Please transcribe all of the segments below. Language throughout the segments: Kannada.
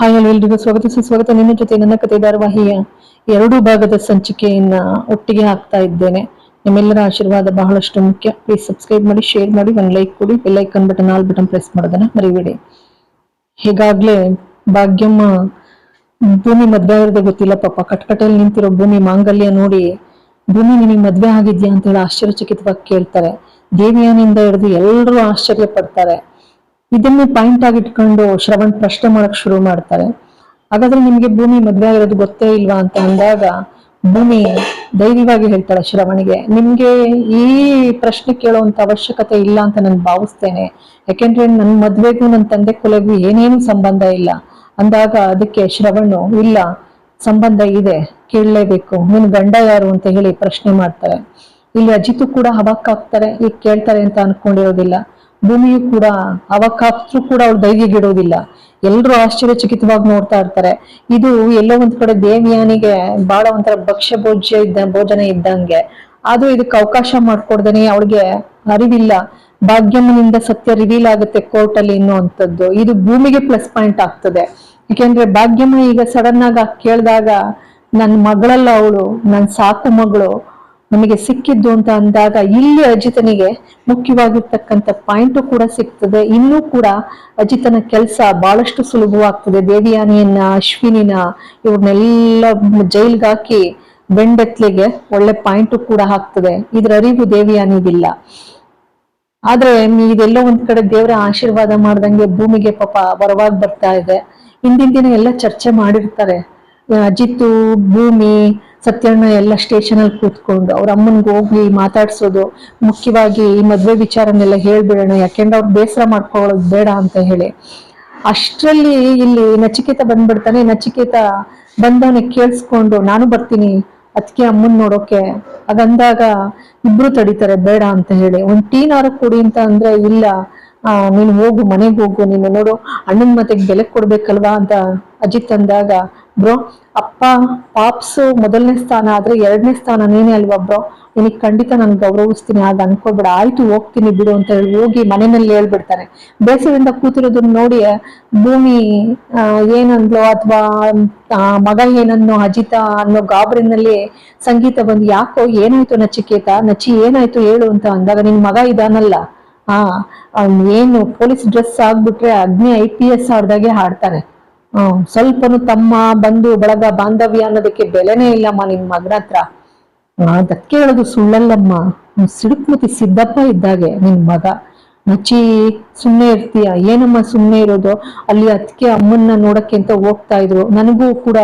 ಹಾಯ್ ಹಲೋ ಎಲ್ರಿಗೂ ಸ್ವಾಗತ. ಸುಸ್ವಾಗತ ನಿನ್ನ ಜೊತೆ ನನ್ನ ಕತೆ ಧಾರಾವಾಹಿಯ ಎರಡು ಭಾಗದ ಸಂಚಿಕೆಯನ್ನ ಒಟ್ಟಿಗೆ ಹಾಕ್ತಾ ಇದ್ದೇನೆ. ನಿಮ್ಮೆಲ್ಲರ ಆಶೀರ್ವಾದ ಬಹಳಷ್ಟು ಮುಖ್ಯ. ಪ್ಲೀಸ್ ಸಬ್ಸ್ಕ್ರೈಬ್ ಮಾಡಿ ಶೇರ್ ಮಾಡಿ, ಒಂದು ಲೈಕ್ ಕೊಡಿ. Bell icon button all button press ಮಾಡೋದನ್ನ ಮರಿಬೇಡಿ. ಹೀಗಾಗ್ಲೇ ಭಾಗ್ಯಮ್ಮ ಭೂಮಿ ಮದ್ವೆ ಆಗಿರೋದೇ ಗೊತ್ತಿಲ್ಲ ಪಾಪ. ಕಟ್ಕಟಲ್ಲಿ ನಿಂತಿರೋ ಭೂಮಿ ಮಾಂಗಲ್ಯ ನೋಡಿ ಭೂಮಿ ನಿನಗೆ ಮದ್ವೆ ಆಗಿದ್ಯಾ ಅಂತ ಹೇಳಿ ಆಶ್ಚರ್ಯಚಕಿತವಾಗಿ ಕೇಳ್ತಾರೆ. ದೇವಿಯಾನಿಂದ ಹಿಡಿದು ಎಲ್ಲರೂ ಆಶ್ಚರ್ಯ ಪಡ್ತಾರೆ. ಇದನ್ನೇ ಪಾಯಿಂಟ್ ಆಗಿ ಇಟ್ಕೊಂಡು ಶ್ರವಣ್ ಪ್ರಶ್ನೆ ಮಾಡಕ್ ಶುರು ಮಾಡ್ತಾರೆ. ಹಾಗಾದ್ರೆ ನಿಮ್ಗೆ ಭೂಮಿ ಮದ್ವೆ ಆಗಿರೋದು ಗೊತ್ತೇ ಇಲ್ವಾ ಅಂತ ಅಂದಾಗ, ಭೂಮಿ ಧೈರ್ಯವಾಗಿ ಹೇಳ್ತಾಳೆ ಶ್ರವಣಿಗೆ, ನಿಮ್ಗೆ ಈ ಪ್ರಶ್ನೆ ಕೇಳುವಂತ ಅವಶ್ಯಕತೆ ಇಲ್ಲ ಅಂತ ನಾನು ಭಾವಿಸ್ತೇನೆ. ಯಾಕೆಂದ್ರೆ ನನ್ನ ಮದ್ವೆಗೂ ನನ್ನ ತಂದೆ ಕೊಲೆಗೂ ಏನೇನು ಸಂಬಂಧ ಇಲ್ಲ. ಅಂದಾಗ ಅದಕ್ಕೆ ಶ್ರವಣು, ಇಲ್ಲ, ಸಂಬಂಧ ಇದೆ, ಕೇಳಲೇಬೇಕು. ನಿನ್ ಗಂಡ ಯಾರು? ಅಂತ ಹೇಳಿ ಪ್ರಶ್ನೆ ಮಾಡ್ತಾರೆ. ಇಲ್ಲಿ ಅಜಿತು ಕೂಡ ಹವಾಕ್ಕಾಗ್ತಾರೆ ಈಗ ಕೇಳ್ತಾರೆ ಅಂತ ಅನ್ಕೊಂಡಿರೋದಿಲ್ಲ. ಭೂಮಿಯು ಕೂಡ ಅವಕಾಶರು ಕೂಡ ಅವ್ಳು ಧೈರ್ಯಗಿಡೋದಿಲ್ಲ. ಎಲ್ರು ಆಶ್ಚರ್ಯಚಕಿತವಾಗಿ ನೋಡ್ತಾ ಇರ್ತಾರೆ. ಇದು ಎಲ್ಲೋ ಒಂದ್ ಕಡೆ ದೇವಿಯಾನಿಗೆ ಬಹಳ ಒಂಥರ ಭಕ್ಷ್ಯ ಭೋಜ್ಯ ಇದ್ದ, ಭೋಜನ ಇದ್ದಂಗೆ. ಅದು ಇದಕ್ಕೆ ಅವಕಾಶ ಮಾಡ್ಕೊಡ್ದೇನೆ ಅವಳಿಗೆ ಅರಿವಿಲ್ಲ. ಭಾಗ್ಯಮ್ಮನಿಂದ ಸತ್ಯ ರಿವೀಲ್ ಆಗುತ್ತೆ ಕೋರ್ಟ್ ಅಲ್ಲಿ ಇದು ಭೂಮಿಗೆ ಪ್ಲಸ್ ಪಾಯಿಂಟ್ ಆಗ್ತದೆ. ಯಾಕೆಂದ್ರೆ ಭಾಗ್ಯಮ್ಮ ಈಗ ಸಡನ್ ಆಗಿ ಕೇಳಿದಾಗ ನನ್ನ ಮಗಳಲ್ಲ ಅವಳು ನನ್ನ ಸಾಕು ಮಗಳು. ನಮಗೆ ಸಿಕ್ಕಿದ್ದು ಅಂತ ಅಂದಾಗ ಇಲ್ಲಿ ಅಜಿತನಿಗೆ ಮುಖ್ಯವಾಗಿರ್ತಕ್ಕಂಥ ಪಾಯಿಂಟ್ ಕೂಡ ಸಿಗ್ತದೆ. ಇನ್ನೂ ಕೂಡ ಅಜಿತನ ಕೆಲಸ ಬಹಳಷ್ಟು ಸುಲಭವಾಗ್ತದೆ. ದೇವಿಯಾನಿಯನ್ನ, ಅಶ್ವಿನಿನ ಇವ್ರನ್ನೆಲ್ಲ ಜೈಲ್ಗೆ ಹಾಕಿ ಬೆಂಡೆತ್ಲಿಗೆ ಒಳ್ಳೆ ಪಾಯಿಂಟ್ ಕೂಡ ಹಾಕ್ತದೆ. ಇದ್ರ ಅರಿವು ದೇವಿಯಾನಿಗಿಲ್ಲ. ಆದ್ರೆ ಇದೆಲ್ಲೋ ಒಂದ್ ಕಡೆ ದೇವರ ಆಶೀರ್ವಾದ ಮಾಡ್ದಂಗೆ ಭೂಮಿಗೆ ಪಾಪ ಬರವಾಗಿ ಬರ್ತಾ ಇದೆ. ಹಿಂದಿನ ದಿನ ಎಲ್ಲ ಚರ್ಚೆ ಮಾಡಿರ್ತಾರೆ. ಅಜಿತ್ತು, ಭೂಮಿ ಸತ್ಯಣ್ಣ ಎಲ್ಲ ಸ್ಟೇಷನ್ ಅಲ್ಲಿ ಕೂತ್ಕೊಂಡು ಅವ್ರ ಅಮ್ಮನ್ಗೆ ಹೋಗಿ ಮಾತಾಡ್ಸೋದು, ಮುಖ್ಯವಾಗಿ ಈ ಮದ್ವೆ ವಿಚಾರನೆಲ್ಲ ಹೇಳ್ಬಿಡೋಣ, ಯಾಕೆಂದ್ರೆ ಅವ್ರು ಬೇಸರ ಮಾಡ್ಕೊಳ್ಳೋದು ಬೇಡ ಅಂತ ಹೇಳಿ. ಅಷ್ಟರಲ್ಲಿ ಇಲ್ಲಿ ನಚಿಕೇತ ಬಂದ್ಬಿಡ್ತಾನೆ, ನಚಿಕೇತ ಬಂದವನಿಗೆ ಕೇಳಿಸ್ಕೊಂಡು, ನಾನು ಬರ್ತೀನಿ ಅದಕ್ಕೆ ಅಮ್ಮನ್ ನೋಡೋಕೆ. ಅದಂದಾಗ ಇಬ್ರು ತಡಿತಾರೆ, ಬೇಡ ಅಂತ ಹೇಳಿ. ಒಂದ್ ಟೀನಾರ ಕೊಡಿ ಅಂತ ಅಂದ್ರೆ, ಇಲ್ಲ, ಆ, ನೀನು ಹೋಗು, ಮನೆಗೆ ಹೋಗು, ನೀನು ನೋಡು, ಅಣ್ಣನ ಮತ್ತೆ ಬೆಲೆ ಕೊಡ್ಬೇಕಲ್ವಾ? ಅಂತ ಅಜಿತ್ ಅಂದಾಗ ಬ್ರೋ, ಅಪ್ಪ, ಪಾಪ್ಸು ಮೊದಲನೇ ಸ್ಥಾನ ಆದ್ರೆ ಎರಡನೇ ಸ್ಥಾನ ನೀನೇ ಅಲ್ವಾ ಬ್ರೋ? ನಿನಗೆ ಖಂಡಿತ ನಾನು ಗೌರವಿಸ್ತೀನಿ ಆಗ ಅನ್ಕೋಬೇಡ. ಆಯ್ತು, ಹೋಗ್ತೀನಿ ಬಿಡು ಅಂತ ಹೇಳಿ ಹೋಗಿ ಮನೆಯಲ್ಲಿ ಹೇಳ್ಬಿಡ್ತಾರೆ. ಬೇಸರಿಂದ ಕೂತಿರೋದನ್ನ ನೋಡಿ ಭೂಮಿ ಏನಂದ್ಲೋ ಅಥವಾ ಮಗ ಏನನ್ನೋ, ಅಜಿತ ಅನ್ನೋ ಗಾಬರಿನಲ್ಲಿ ಸಂಗೀತ ಬಂದು ಯಾಕೋ ಏನಾಯ್ತು ನಚಿಕೇತ? ನಚಿ ಏನಾಯ್ತು ಹೇಳು ಅಂತ ಅಂದಾಗ ನಿನ್ ಮಗ ಇದಾನಲ್ಲ. ಆ ಏನು, ಪೊಲೀಸ್ ಡ್ರೆಸ್ ಆಗ್ಬಿಟ್ರೆ ಅಗ್ನಿ ಐ ಪಿ ಎಸ್ ಆಡ್ದಾಗೆ ಹಾಡ್ತಾನೆ. ಸ್ವಲ್ಪನು ತಮ್ಮ ಬಂಧು, ಬಳಗ, ಬಾಂಧವ್ಯ ಅನ್ನೋದಕ್ಕೆ ಬೆಲೆನೇ ಇಲ್ಲಮ್ಮ ನಿನ್ ಮಗನ ಹತ್ರ. ಅದಕ್ಕೆ ಹೇಳೋದು ಸುಳ್ಳಲ್ಲಮ್ಮ. ಸಿಡುಕ್ಮತಿ ಸಿದ್ದಪ್ಪ ಇದ್ದಾಗೆ ನಿನ್ ಮಗ. ನಚ್ಚಿ ಸುಮ್ನೆ ಇರ್ತೀಯ? ಏನಮ್ಮ ಸುಮ್ಮನೆ ಇರೋದು? ಅಲ್ಲಿ ಅದಕ್ಕೆ ಅಮ್ಮನ್ನ ನೋಡಕ್ಕೆ ಅಂತ ಹೋಗ್ತಾ ಇದ್ರು. ನನಗೂ ಕೂಡ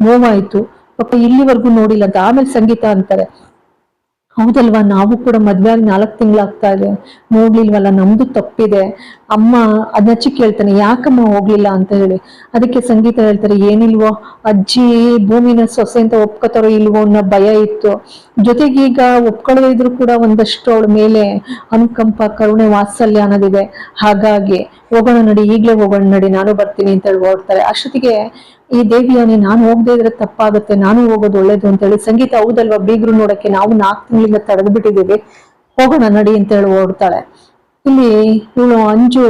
ನೋವಾಯ್ತು. ಪಾಪ ಇಲ್ಲಿವರೆಗೂ ನೋಡಿಲ್ಲ. ಅಂತ ಆಮೇಲೆ ಸಂಗೀತ ಅಂತಾರೆ. ಹೌದಲ್ವಾ? ನಾವು ಕೂಡ ಮದ್ವೆ ಆಗಿ ನಾಲ್ಕು ತಿಂಗಳಾಗ್ತಾ ಇದೆ. ನೋಡ್ಲಿಲ್ವಲ್ಲ? ನಮ್ದು ತಪ್ಪಿದೆ. ಅಮ್ಮ ಅದಚ್ಚಿ ಕೇಳ್ತಾನೆ, ಯಾಕಮ್ಮ ಹೋಗ್ಲಿಲ್ಲ ಅಂತ ಹೇಳಿ. ಅದಕ್ಕೆ ಸಂಗೀತ ಹೇಳ್ತಾರೆ, ಏನಿಲ್ವೋ, ಅಜ್ಜಿ ಭೂಮಿನ ಸೊಸೆ ಅಂತ ಒಪ್ಕೋತಾರೋ ಇಲ್ವೋ ಅನ್ನೋ ಭಯ ಇತ್ತು. ಜೊತೆಗೆ ಈಗ ಒಪ್ಕೊಳ್ಳೋ ಇದ್ರು ಕೂಡ ಒಂದಷ್ಟು ಅವಳ ಮೇಲೆ ಅನುಕಂಪ, ಕರುಣೆ, ವಾತ್ಸಲ್ಯ ಅನ್ನೋದಿದೆ. ಹಾಗಾಗಿ ಹೋಗೋಣ ನಡಿ, ಈಗ್ಲೇ ಹೋಗೋಣ ನಡಿ, ನಾನು ಬರ್ತೀನಿ ಅಂತ ಹೇಳಿ ಓಡ್ತಾರೆ. ಅಷ್ಟೊತ್ತಿಗೆ ಈ ದೇವಿಯಾನಿ ನಾನು ಹೋಗದೆ ಇದ್ರೆ ತಪ್ಪಾಗುತ್ತೆ, ನಾನು ಹೋಗೋದು ಒಳ್ಳೇದು ಅಂತ ಹೇಳಿ ಸಂಗೀತ ಹೌದಲ್ವಾ, ಬೀಗ್ರು ನೋಡಕ್ಕೆ ನಾವು ನಾಲ್ಕು ತಿಂಗಳಿಂದ ತಡೆದು ಬಿಟ್ಟಿದ್ದೀವಿ ಹೋಗೋಣ ನಡಿ ಅಂತ ಹೇಳಿ ಓಡ್ತಾಳೆ. ಇಲ್ಲಿ ಇವಳು ಅಂಜು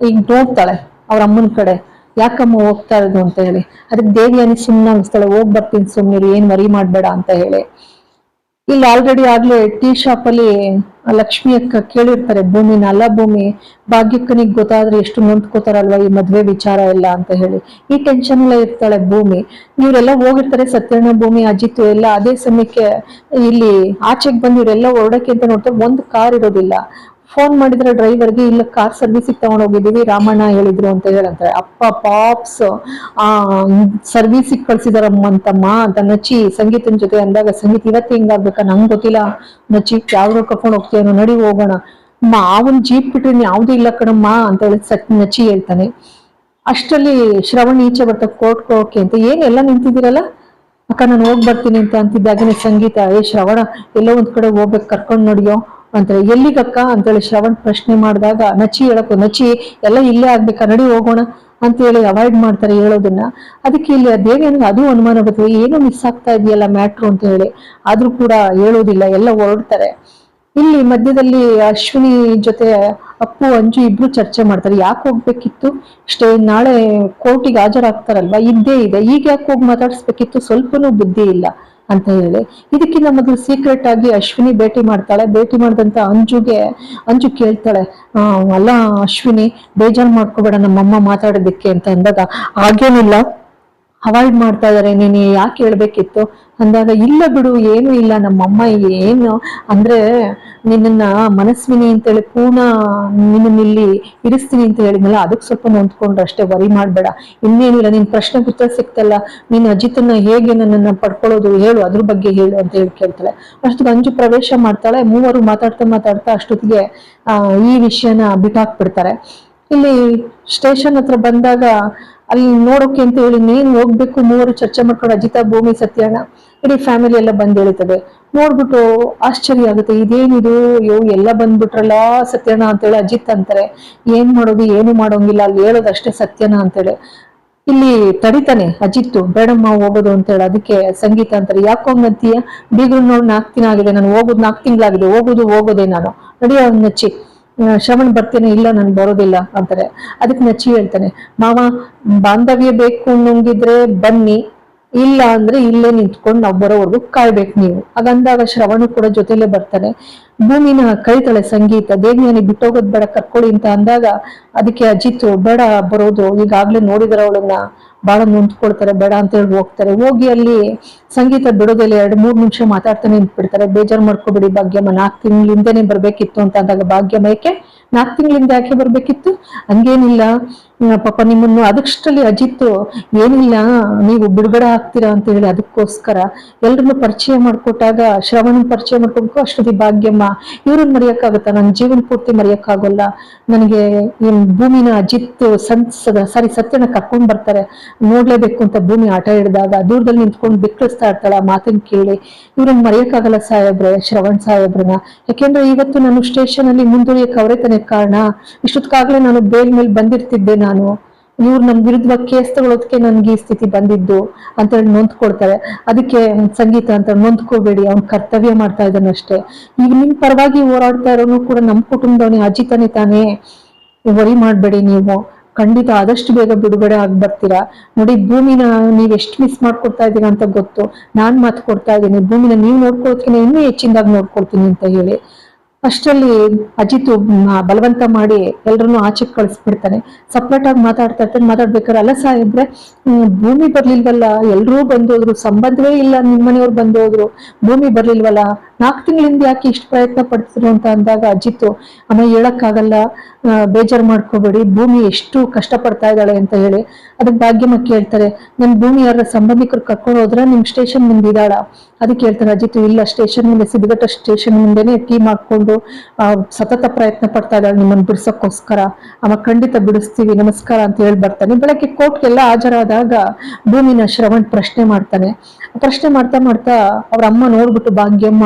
ಈಗ ನೋಡ್ತಾಳೆ ಅವ್ರ ಅಮ್ಮನ ಕಡೆ. ಯಾಕಮ್ಮ ಹೋಗ್ತಾ ಇರೋದು ಅಂತ ಹೇಳಿ. ಅದಕ್ಕೆ ದೇವಿಯಾನಿ ಸುಮ್ಮನೆ ಅನಿಸ್ತಾಳೆ ಹೋಗ್ ಬರ್ತೀನಿ ಸುಮ್ಮನೆ ಏನ್ ಮರಿ ಮಾಡ್ಬೇಡ ಅಂತ ಹೇಳಿ. ಇಲ್ಲಿ ಆಲ್ರೆಡಿ ಆಗ್ಲೇ ಟೀ ಶಾಪ್ ಅಲ್ಲಿ ಲಕ್ಷ್ಮಿ ಅಕ್ಕ ಕೇಳಿರ್ತಾರೆ, ಭೂಮಿ ನಲ್ಲ ಭೂಮಿ, ಭಾಗ್ಯಕ್ಕನಿಗೆ ಗೊತ್ತಾದ್ರೆ ಎಷ್ಟು ನೊಂದ್ಕೋತಾರಲ್ವಾ ಈ ಮದ್ವೆ ವಿಚಾರ ಎಲ್ಲ ಅಂತ ಹೇಳಿ. ಈ ಟೆನ್ಷನ್ ಎಲ್ಲ ಇರ್ತಾಳೆ ಭೂಮಿ. ಇವರೆಲ್ಲ ಹೋಗಿರ್ತಾರೆ, ಸತ್ಯಣ್ಣ ಭೂಮಿ, ಅಜಿತ್ ಎಲ್ಲ ಅದೇ ಸಮಯಕ್ಕೆ ಇಲ್ಲಿ ಆಚೆಗೆ ಬಂದು ಇವರೆಲ್ಲ ಹೊರಡಕ್ಕೆ ಅಂತ ನೋಡ್ತಾರೆ ಒಂದು ಕಾರ್ ಇರೋದಿಲ್ಲ. ಫೋನ್ ಮಾಡಿದ್ರೆ ಡ್ರೈವರ್ಗೆ, ಇಲ್ಲ, ಕಾರ್ ಸರ್ವಿಸಿಗೆ ತಗೊಂಡ್ ಹೋಗಿದೀವಿ ರಾಮಣ್ಣ ಹೇಳಿದ್ರು ಅಂತ ಹೇಳಂತಾರೆ. ಅಪ್ಪ, ಪಾಪ್ಸ್, ಆ, ಸರ್ವಿಸಿಗೆ ಕಳ್ಸಿದಾರಮ್ಮ ಅಂತಮ್ಮ, ಅಂತ ನಚ್ಚಿ ಸಂಗೀತನ ಜೊತೆ ಅಂದಾಗ, ಸಂಗೀತ ಇವತ್ತು ಹಿಂಗಾಗ್ಬೇಕಾ? ನಂಗೆ ಗೊತ್ತಿಲ್ಲ, ನಚ್ಚಿ ಯಾವ್ದು ಕರ್ಕೊಂಡು ಹೋಗ್ತೀಯನೋ ನಡಿ ಹೋಗೋಣ. ಮಾವನ್ ಜೀಪ್ ಬಿಟ್ರೆ ಯಾವುದೂ ಇಲ್ಲ ಕಣಮ್ಮ, ಅಂತ ಹೇಳಿ ಸತ್ ನಚ್ಚಿ ಹೇಳ್ತಾನೆ. ಅಷ್ಟರಲ್ಲಿ ಶ್ರವಣ್ ಈಚೆ ಬರ್ತಾ ಕೋರ್ಟ್ ಕೋಕೆ ಅಂತ ಏನೆಲ್ಲ ನಿಂತಿದ್ದೀರಲ್ಲ? ಅಕ್ಕ, ನಾನು ಹೋಗ್ಬರ್ತೀನಿ ಅಂತ ಅಂತಿದ್ದಾಗನೇ ಸಂಗೀತ, ಏ, ಶ್ರವಣ, ಎಲ್ಲೋ ಒಂದ್ ಕಡೆ ಹೋಗ್ಬೇಕು, ಕರ್ಕೊಂಡು ನೋಡಿಯೋ. ಅಂತಾರೆ ಎಲ್ಲಿಗಕ್ಕ ಅಂತೇಳಿ ಶ್ರವಣ್ ಪ್ರಶ್ನೆ ಮಾಡಿದಾಗ, ನಚಿ ಹೇಳಕ್ಕೂ ನಚಿ, ಎಲ್ಲ ಇಲ್ಲೇ ಆಗ್ಬೇಕಾ, ನಡಿ ಹೋಗೋಣ ಅಂತ ಹೇಳಿ ಅವಾಯ್ಡ್ ಮಾಡ್ತಾರೆ ಹೇಳೋದನ್ನ. ಅದಕ್ಕೆ ಇಲ್ಲಿ ದೇವೇನಿಗೆ ಅದು ಅನುಮಾನ ಬರ್ತದೆ. ಏನೋ ಮಿಸ್ ಆಗ್ತಾ ಇದೆಯಲ್ಲ ಮ್ಯಾಟ್ರು ಅಂತ ಹೇಳಿ. ಆದ್ರೂ ಕೂಡ ಹೇಳೋದಿಲ್ಲ, ಎಲ್ಲ ಹೊರಡ್ತಾರೆ. ಇಲ್ಲಿ ಮಧ್ಯದಲ್ಲಿ ಅಶ್ವಿನಿ ಜೊತೆ ಅಪ್ಪು, ಅಂಜು ಇಬ್ರು ಚರ್ಚೆ ಮಾಡ್ತಾರೆ. ಯಾಕೆ ಹೋಗ್ಬೇಕಿತ್ತು? ಇಷ್ಟೇ, ನಾಳೆ ಕೋರ್ಟಿಗೆ ಹಾಜರಾಗ್ತಾರಲ್ವಾ? ಇದ್ದೇ ಇದೆ. ಈಗ ಯಾಕೆ ಹೋಗಿ ಮಾತಾಡಿಸ್ಬೇಕಿತ್ತು? ಸ್ವಲ್ಪನೂ ಬುದ್ಧಿ ಇಲ್ಲ. ಅಂತ ಹೇಳಿ. ಇದಕ್ಕಿಂತ ಮೊದಲು ಸೀಕ್ರೆಟ್ ಆಗಿ ಅಶ್ವಿನಿ ಭೇಟಿ ಮಾಡ್ತಾಳೆ. ಭೇಟಿ ಮಾಡಿದಂತ ಅಂಜುಗೆ, ಅಂಜು ಕೇಳ್ತಾಳೆ ಅಲ್ಲ ಅಶ್ವಿನಿ, ಬೇಜಾರು ಮಾಡ್ಕೋಬೇಡ ನಮ್ಮಮ್ಮ ಮಾತಾಡೋದಿಕ್ಕೆ ಅಂತ ಅಂದಾಗ, ಹಾಗೇನಿಲ್ಲ. ಅವಾಯ್ಡ್ ಮಾಡ್ತಾ ಇದಾರೆ, ನೀನು ಯಾಕೆ ಹೇಳ್ಬೇಕಿತ್ತು? ಅಂದಾಗ, ಇಲ್ಲ ಬಿಡು, ಏನು ಇಲ್ಲ, ನಮ್ಮಮ್ಮ ಏನು, ಅಂದ್ರೆ ನಿನ್ನನ್ನ ಮನಸ್ವಿನಿ ಅಂತೇಳಿ, ಪೂರ್ಣ ನಿನ್ನಿಲ್ಲಿ ಇಲ್ಲಿ ಇರಿಸ್ತೀನಿ ಅಂತ ಹೇಳಿದ್ನಲ್ಲ, ಅದಕ್ಕೆ ಸ್ವಲ್ಪ ನೊಂದ್ಕೊಂಡ್ರೆ ಅಷ್ಟೇ ವರಿ ಮಾಡ್ಬೇಡ. ಇನ್ನೇನಿಲ್ಲ, ನಿನ್ ಪ್ರಶ್ನೆ ಉತ್ತರ ಸಿಕ್ತಲ್ಲ ನೀನ್ ಅಜಿತನ್ನ ಹೇಗೆ ನನ್ನನ್ನ ಪಡ್ಕೊಳ್ಳೋದು ಹೇಳು, ಅದ್ರ ಬಗ್ಗೆ ಹೇಳು ಅಂತ ಹೇಳಿ ಕೇಳ್ತಾಳೆ. ಅಷ್ಟೊತ್ತಿಗೆ ಅಂಜು ಪ್ರವೇಶ ಮಾಡ್ತಾಳೆ, ಮೂವರು ಮಾತಾಡ್ತಾ ಮಾತಾಡ್ತಾ ಅಷ್ಟೊತ್ತಿಗೆ ಈ ವಿಷಯನ ಬಿಟ್ಟಾಕ್ಬಿಡ್ತಾರೆ ಇಲ್ಲಿ ಸ್ಟೇಷನ್ ಹತ್ರ ಬಂದಾಗ ಅಲ್ಲಿ ನೋಡೋಕೆ ಅಂತ ಹೇಳಿ ನೀನ್ ಹೋಗ್ಬೇಕು, ಮೂವರು ಚರ್ಚೆ ಮಾಡ್ಕೊಂಡು ಅಜಿತಾ, ಭೂಮಿ ಸತ್ಯಾಣ ಇಡೀ ಫ್ಯಾಮಿಲಿ ಎಲ್ಲ ಬಂದ್ ಹೇಳ್ತದೆ ನೋಡ್ಬಿಟ್ಟು ಆಶ್ಚರ್ಯ ಆಗುತ್ತೆ, ಇದೇನಿದು? ಅಯ್ಯೋ ಎಲ್ಲ ಬಂದ್ಬಿಟ್ರಲ್ಲ ಅಂತ ಅಂತೇಳಿ ಅಜಿತ್ ಅಂತಾರೆ. ಏನ್ ಮಾಡೋದು, ಏನು ಮಾಡೋಂಗಿಲ್ಲ, ಅಲ್ಲಿ ಹೇಳೋದಷ್ಟೇ ಸತ್ಯನ ಅಂತೇಳಿ. ಇಲ್ಲಿ ತಡಿತಾನೆ ಅಜಿತ್ತು, ಬೇಡಮ್ಮ, ಹೋಗೋದು ಅಂತ ಹೇಳಿ ಅದಕ್ಕೆ ಸಂಗೀತ ಅಂತಾರೆ, ಯಾಕೋ ಹಂಗಂತೀಯ? ಬೀಗ್ರು ನೋಡಿ ನಾಲ್ಕು ದಿನ ಆಗಿದೆ, ನಾನು ಹೋಗೋದು ನಾಲ್ಕು ತಿಂಗಳಾಗಿದೆ, ಹೋಗೋದು, ಹೋಗೋದೇ ನಾನು. ನಡಿಯ ನಚ್ಚಿ ಶ್ರವಣ್ ಬರ್ತೇನೆ, ಇಲ್ಲ, ನಾನು ಬರೋದಿಲ್ಲ ಅಂತಾರೆ. ಅದಕ್ಕೆ ನಚ್ಚಿ ಹೇಳ್ತಾನೆ, ಮಾವ, ಬಾಂಧವ್ಯ ಬೇಕು ಅನ್ನೋಂಗಿದ್ರೆ ಬನ್ನಿ, ಇಲ್ಲ ಅಂದ್ರೆ ಇಲ್ಲೇ ನಿಂತ್ಕೊಂಡು ನಾವು ಬರೋವರೆಗೂ ಕಾಯ್ಬೇಕು ನೀವು. ಹಾಗಂದಾಗ ಶ್ರವಣ ಕೂಡ ಜೊತೆಲೆ ಬರ್ತಾನೆ, ಭೂಮಿನ ಕರಿತಾಳೆ ಸಂಗೀತ, ದೇವಿಯನಿ ಬಿಟ್ಟೋಗೋದ್ ಬೇಡ ಕರ್ಕೊಳ್ಳಿ ಅಂತ ಅಂದಾಗ ಅದಕ್ಕೆ ಅಜಿತ್, ಬೇಡ, ಬರೋದು, ಈಗಾಗ್ಲೇ ನೋಡಿದ್ರ ಅವಳನ್ನ ಬಹಳ ನೊಂದ್ಕೊಳ್ತಾರೆ, ಬೇಡ ಅಂತ ಹೇಳಿ ಹೋಗ್ತಾರೆ. ಹೋಗಿ ಅಲ್ಲಿ ಸಂಗೀತ ಬಿಡೋದಲ್ಲಿ ಎರಡು, ಮೂರು ನಿಮಿಷ ಮಾತಾಡ್ತಾನೆ ನಿಂತ್ಬಿಡ್ತಾರೆ. ಬೇಜಾರ್ ಮಾಡ್ಕೋಬೇಡಿ ಭಾಗ್ಯಮ್ಮ ನಾಲ್ಕು ತಿಂಗಳಿಂದನೇ ಬರ್ಬೇಕಿತ್ತು ಅಂತ ಅಂದಾಗ ಭಾಗ್ಯಮ್ಮ, ಯಾಕೆ? ನಾಲ್ಕು ತಿಂಗಳಿಂದ ಯಾಕೆ ಬರ್ಬೇಕಿತ್ತು? ಹಂಗೇನಿಲ್ಲ. ಪಾಪ ನಿಮ್ಮನ್ನು ಅದಕ್ಷ್ಟಲ್ಲಿ ಅಜಿತ್ ಏನಿಲ್ಲ, ನೀವು ಬಿಡುಗಡೆ ಆಗ್ತೀರಾ ಅಂತ ಹೇಳಿ ಅದಕ್ಕೋಸ್ಕರ ಎಲ್ರನ್ನು ಪರಿಚಯ ಮಾಡ್ಕೊಟ್ಟಾಗ, ಶ್ರವಣನ್ ಪರಿಚಯ ಮಾಡ್ಕೊಬೇಕು ಅಷ್ಟೊತ್ತಿಗೆ ಭಾಗ್ಯಮ್ಮ. ಇವ್ರನ್ನ ಮರೆಯಕ್ಕಾಗತ್ತಾ? ನನ್ನ ಜೀವನ ಪೂರ್ತಿ ಮರೆಯಕ್ಕಾಗಲ್ಲ. ನನಗೆ ಭೂಮಿನ ಅಜಿತ್ ಸಂತ ಸಾರಿ ಸತ್ಯನ ಕರ್ಕೊಂಡ್ ಬರ್ತಾರೆ. ನೋಡ್ಲೇಬೇಕು ಅಂತ ಭೂಮಿ ಆಟ ಹಿಡಿದಾಗ ದೂರದಲ್ಲಿ ನಿಂತ್ಕೊಂಡು ಬಿಕ್ಕಳಿಸ್ತಾ ಇರ್ತಾಳ ಮಾತನ್ ಮಾತನ್ನ ಕೇಳಿ. ಇವ್ರನ್ನ ಮರೆಯಕ್ಕಾಗಲ್ಲ ಸಾಹೇಬ್ರೆ, ಶ್ರವಣ್ ಸಾಹೇಬ್ರನ್ನ. ಯಾಕೆಂದ್ರೆ ಇವತ್ತು ನಾನು ಸ್ಟೇಷನ್ ಅಲ್ಲಿ ಮುಂದುವರಿಯಕ್ಕೆ ಅವರೇ ತಾನೇ ಕಾರಣ. ಇಷ್ಟೊತ್ತಿಗಾಗ್ಲೇ ನಾನು ಬೇಲ್ ಮೇಲೆ ಬಂದಿರ್ತಿದ್ದೆ ನಾನು. ಇವ್ರು ನಮ್ ವಿರುದ್ಧ ಕೇಸ್ ತಗೊಳೋದಕ್ಕೆ ನನ್ಗೆ ಈ ಸ್ಥಿತಿ ಬಂದಿದ್ದು ಅಂತ ಹೇಳಿ ನೊಂದ್ಕೊಳ್ತಾರೆ. ಅದಕ್ಕೆ ಸಂಗೀತ ಅಂತ ನೊಂದ್ಕೋಬೇಡಿ, ಅವ್ನ್ ಕರ್ತವ್ಯ ಮಾಡ್ತಾ ಇದ್ದಾನೆ ಅಷ್ಟೇ. ಈಗ ನಿಮ್ ಪರವಾಗಿ ಹೋರಾಡ್ತಾ ಇರೋನು ಕೂಡ ನಮ್ ಕುಟುಂಬದವನೇ ಅಜಿತನೇ ತಾನೇ ವರಿ ಮಾಡ್ಬೇಡಿ ನೀವು. ಖಂಡಿತ ಆದಷ್ಟು ಬೇಗ ಬಿಡುಗಡೆ ಆಗಿ ಬರ್ತೀರಾ ನೋಡಿ, ಭೂಮಿನ ನೀವು ಎಷ್ಟು ಮಿಸ್ ಮಾಡ್ಕೊಡ್ತಾ ಇದ್ದೀರಾ ಅಂತ ಗೊತ್ತು. ನಾನ್ ಮಾತು ಕೊಡ್ತಾ ಇದ್ದೀನಿ. ಭೂಮಿನ ನೀವು ನೋಡ್ಕೊಳ್ತೀನಿ, ಇನ್ನೂ ಹೆಚ್ಚಿನದಾಗಿ ನೋಡ್ಕೊಳ್ತೀನಿ ಅಂತ ಹೇಳಿ. ಅಷ್ಟರಲ್ಲಿ ಅಜಿತ್ ಬಲವಂತ ಮಾಡಿ ಎಲ್ರನ್ನೂ ಆಚೆ ಕಳಿಸ್ಬಿಡ್ತಾನೆ. ಸಪ್ರೇಟ್ ಆಗಿ ಮಾತಾಡ್ತಾ ಇರ್ತಾನೆ. ಮಾತಾಡ್ಬೇಕಾದ್ರೆ ಅಲ್ಲ ಸಾಹೇಬ್ರೆ ಭೂಮಿ ಬರ್ಲಿಲ್ವಲ್ಲ? ಎಲ್ರೂ ಬಂದೋದ್ರು, ಸಂಬಂಧವೇ ಇಲ್ಲ ನಿಮ್ಮನೆಯವ್ರು ಬಂದೋದ್ರು. ಭೂಮಿ ಬರ್ಲಿಲ್ವಲ್ಲ? ನಾಲ್ಕು ತಿಂಗಳಿಂದ ಯಾಕೆ ಇಷ್ಟು ಪ್ರಯತ್ನ ಪಡ್ತಿದ್ರು ಅಂತ ಅಂದಾಗ ಅಜಿತ್ತು ಅಮ್ಮ ಹೇಳಕ್ಕಾಗಲ್ಲ ಆಗಲ್ಲ ಬೇಜಾರ್ ಮಾಡ್ಕೋಬೇಡಿ. ಭೂಮಿ ಎಷ್ಟು ಕಷ್ಟ ಪಡ್ತಾ ಇದ್ದಾಳೆ ಅಂತ ಹೇಳಿ ಅದಕ್ಕೆ ಭಾಗ್ಯಮ್ಮ ಕೇಳ್ತಾರೆ, ನನ್ ಭೂಮಿ ಯಾರ ಸಂಬಂಧಿಕರು ಕರ್ಕೊಂಡು ಹೋದ್ರ ನಿಮ್ ಸ್ಟೇಷನ್ ಮುಂದೆ ಇದ್ದಾಳ ಅದಕ್ಕೆ ಹೇಳ್ತಾರೆ, ಅಜಿತ್, ಇಲ್ಲ, ಸ್ಟೇಷನ್ ಮುಂದೆ ಸಿದ್ಧಘಟ್ಟ ಸ್ಟೇಷನ್ ಮುಂದೆನೆ ಟೀಮ್ ಮಾಡ್ಕೊಂಡು ಆ, ಸತತ ಪ್ರಯತ್ನ ಪಡ್ತಾ ಇದ್ದಾಳೆ ನಿಮ್ಮನ್ನು ಬಿಡ್ಸಕ್ಕೋಸ್ಕರ. ಅಮ್ಮ ಖಂಡಿತ ಬಿಡಿಸ್ತೀವಿ ನಮಸ್ಕಾರ ಅಂತ ಹೇಳಿ ಬರ್ತಾನೆ ಬೆಳಗ್ಗೆ ಕೋರ್ಟ್ಗೆಲ್ಲ ಹಾಜರಾದಾಗ ಭೂಮಿನ ಶ್ರವಣ್ ಪ್ರಶ್ನೆ ಮಾಡ್ತಾನೆ. ಪ್ರಶ್ನೆ ಮಾಡ್ತಾ ಮಾಡ್ತಾ ಅವ್ರ ಅಮ್ಮ ನೋಡ್ಬಿಟ್ಟು, ಭಾಗ್ಯಮ್ಮ,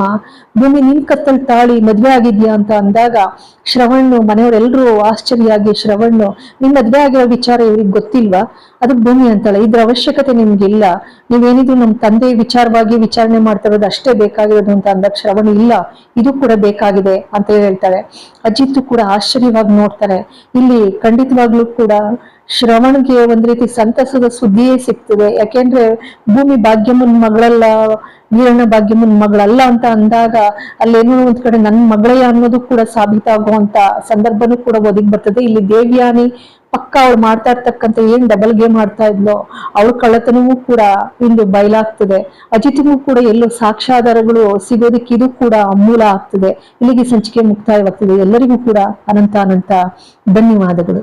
ಭೂಮಿ ನಿನ್ ಕತ್ತಲ್ ತಾಳಿ ಮದ್ವೆ ಆಗಿದ್ಯಾ? ಅಂತ ಅಂದಾಗ, ಶ್ರವಣ್ಣು ಮನೆಯವರೆಲ್ಲರೂ ಆಶ್ಚರ್ಯ ಆಗಿ ಶ್ರವಣ್ಣು, ನಿನ್ ಮದ್ವೆ ಆಗಿರೋ ವಿಚಾರ ಇವ್ರಿಗೆ ಗೊತ್ತಿಲ್ವಾ? ಅದು ಭೂಮಿ ಅಂತಾಳೆ ಇದ್ರ ಅವಶ್ಯಕತೆ ನಿಮ್ಗಿಲ್ಲ. ನೀವೇನಿದ್ರು ನಮ್ ತಂದೆ ವಿಚಾರವಾಗಿ ವಿಚಾರಣೆ ಮಾಡ್ತಾ ಇರೋದು ಅಷ್ಟೇ ಬೇಕಾಗಿರೋದು ಅಂತ ಅಂದಾಗ, ಶ್ರವಣ್, ಇಲ್ಲ, ಇದು ಕೂಡ ಬೇಕಾಗಿದೆ ಅಂತ ಹೇಳ್ತಾಳೆ. ಅಜಿತ್ ಕೂಡ ಆಶ್ಚರ್ಯವಾಗಿ ನೋಡ್ತಾರೆ. ಇಲ್ಲಿ ಖಂಡಿತವಾಗ್ಲೂ ಕೂಡ ಶ್ರವಣ್ಗೆ ಒಂದ್ ರೀತಿ ಸಂತಸದ ಸುದ್ದಿಯೇ ಸಿಗ್ತದೆ. ಯಾಕೆಂದ್ರೆ ಭೂಮಿ ಭಾಗ್ಯಮನ್ ಮಗಳಲ್ಲ, ವೀರಣ್ಣ ಭಾಗ್ಯಮನ್ ಮಗಳಲ್ಲ ಅಂತ ಅಂದಾಗ ಅಲ್ಲೇನೋ ಒಂದ್ ಕಡೆ ನನ್ ಮಗಳೇ ಅನ್ನೋದು ಕೂಡ ಸಾಬೀತಾಗುವಂತ ಸಂದರ್ಭನೂ ಕೂಡ ಒದಗಿ ಬರ್ತದೆ. ಇಲ್ಲಿ ದೇವ್ಯಾನಿ ಪಕ್ಕ ಅವ್ಳು ಮಾಡ್ತಾ ಇರ್ತಕ್ಕಂಥ ಏನ್ ಡಬಲ್ ಗೇಮ್ ಆಡ್ತಾ ಇದ್ಲೋ ಅವಳ ಕಳ್ಳತನವೂ ಕೂಡ ಇಂದು ಬಯಲಾಗ್ತದೆ. ಅಜಿತ್ಗೂ ಕೂಡ ಎಲ್ಲೋ ಸಾಕ್ಷ್ಯಾಧಾರಗಳು ಸಿಗೋದಕ್ಕೆ ಇದು ಕೂಡ ಮೂಲ ಆಗ್ತದೆ. ಇಲ್ಲಿಗೆ ಸಂಚಿಕೆ ಮುಕ್ತಾಯವಾಗ್ತದೆ. ಎಲ್ಲರಿಗೂ ಕೂಡ ಅನಂತ ಅನಂತ ಧನ್ಯವಾದಗಳು.